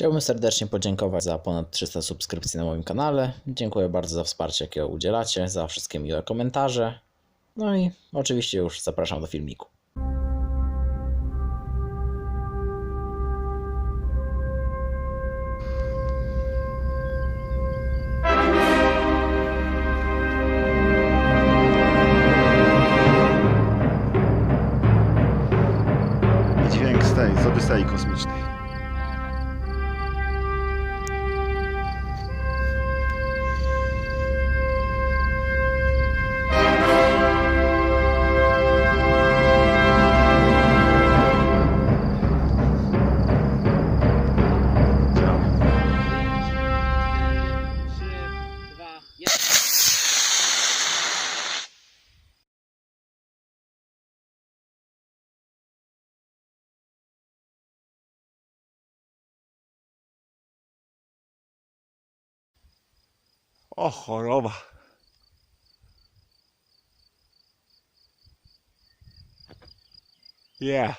Chciałbym serdecznie podziękować za ponad 300 subskrypcji na moim kanale. Dziękuję bardzo za wsparcie, jakiego udzielacie, za wszystkie miłe komentarze. No i oczywiście już zapraszam do filmiku. Dźwięk z tej, z kosmicznej. 哦好绕吧。耶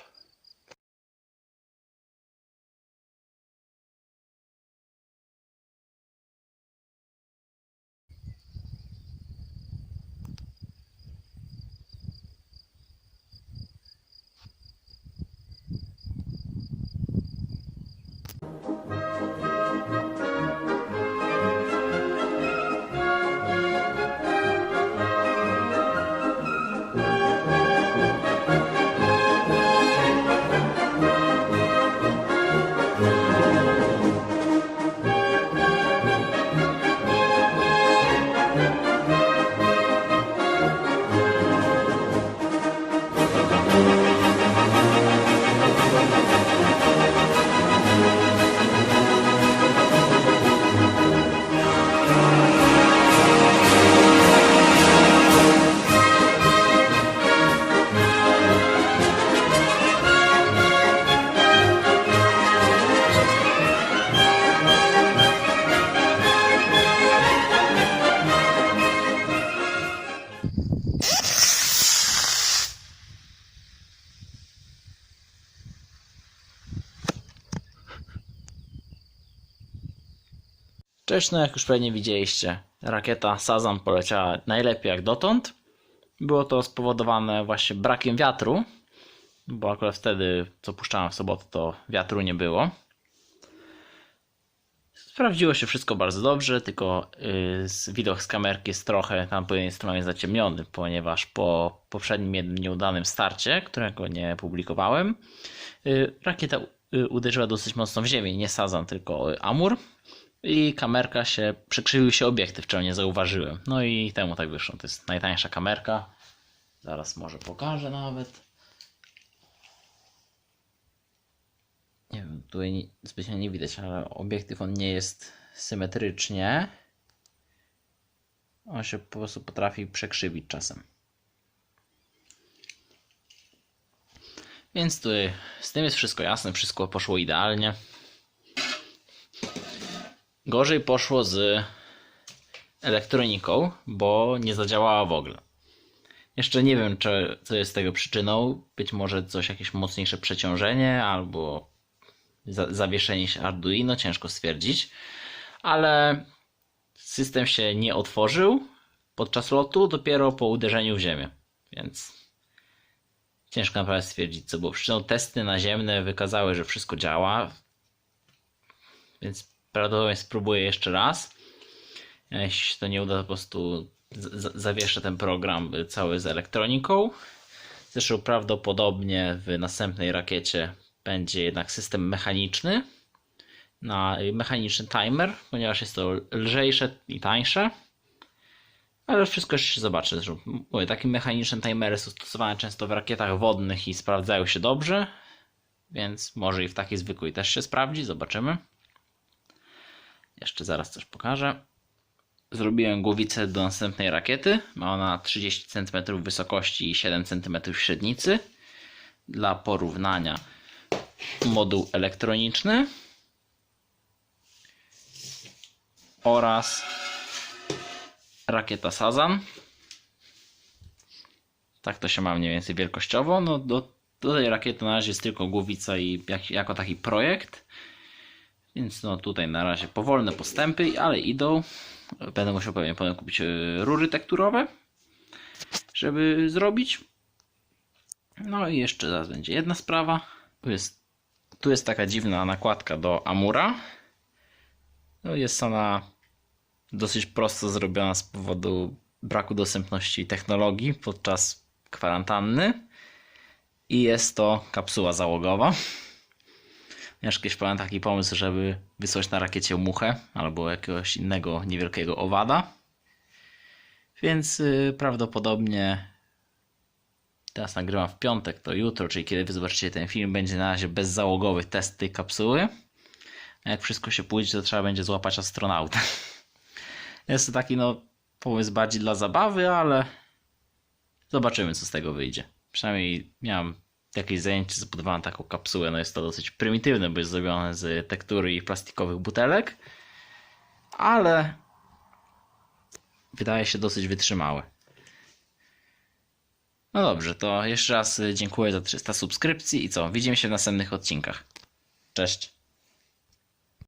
Cześć, no jak już pewnie widzieliście, rakieta Sazan poleciała najlepiej jak dotąd. Było to spowodowane właśnie brakiem wiatru, bo akurat wtedy, co puszczałem w sobotę, to wiatru nie było. Sprawdziło się wszystko bardzo dobrze, tylko yy, widok z kamerki jest trochę tam po jednej stronie zaciemniony, ponieważ po poprzednim jednym nieudanym starcie, którego nie publikowałem, yy, rakieta yy, uderzyła dosyć mocno w ziemię, nie Sazan, tylko yy, Amur i kamerka się, przekrzywił się obiektyw, czego nie zauważyłem. No i temu tak wyszło. To jest najtańsza kamerka. Zaraz może pokażę nawet. Nie wiem, tutaj nie- zbytnio nie widać, ale obiektyw on nie jest symetrycznie. On się po prostu potrafi przekrzywić czasem. Więc tutaj z tym jest wszystko jasne, wszystko poszło idealnie. Gorzej poszło z elektroniką, bo nie zadziałała w ogóle. Jeszcze nie wiem, czy, co jest tego przyczyną. Być może coś, jakieś mocniejsze przeciążenie albo za, zawieszenie się Arduino, ciężko stwierdzić. Ale system się nie otworzył podczas lotu, dopiero po uderzeniu w ziemię. Więc ciężko naprawdę stwierdzić, co było przyczyną. Testy naziemne wykazały, że wszystko działa. Więc prawdopodobnie spróbuję jeszcze raz. Jeśli się to nie uda, to po prostu zawieszę ten program cały z elektroniką. Zresztą prawdopodobnie w następnej rakiecie będzie jednak system mechaniczny na y, mechaniczny timer, ponieważ jest to lżejsze i tańsze. Ale wszystko jeszcze się zobaczy. Mówię, takie mechaniczne timery są stosowane często w rakietach wodnych i sprawdzają się dobrze, więc może i w takiej zwykłej też się sprawdzi. Zobaczymy. Jeszcze zaraz coś pokażę. Zrobiłem głowicę do następnej rakiety. Ma ona 30 cm wysokości i 7 cm średnicy. Dla porównania moduł elektroniczny oraz rakieta Sazan. Tak to się ma mniej więcej wielkościowo. No do, do tej rakiety na razie jest tylko głowica i jak, jako taki projekt. Więc no tutaj na razie powolne postępy, ale idą. Będę musiał pewnie potem kupić e, rury tekturowe, żeby zrobić. No i jeszcze zaraz będzie jedna sprawa. Tu jest, tu jest taka dziwna nakładka do Amura. No jest ona dosyć prosto zrobiona z powodu braku dostępności technologii podczas kwarantanny. I jest to kapsuła załogowa. Ponieważ kiedyś taki pomysł, żeby wysłać na rakiecie muchę albo jakiegoś innego niewielkiego owada. Więc y, prawdopodobnie teraz nagrywam w piątek, to jutro, czyli kiedy wy zobaczycie ten film, będzie na razie bezzałogowy test tej kapsuły. A jak wszystko się pójdzie, to trzeba będzie złapać astronauta. Jest to taki no pomysł bardziej dla zabawy, ale zobaczymy co z tego wyjdzie. Przynajmniej miałem jakieś zajęcie, zbudowałem taką kapsułę. No jest to dosyć prymitywne, bo jest zrobione z tektury i plastikowych butelek, ale wydaje się dosyć wytrzymałe. No dobrze, to jeszcze raz dziękuję za 300 subskrypcji i co? Widzimy się w następnych odcinkach. Cześć.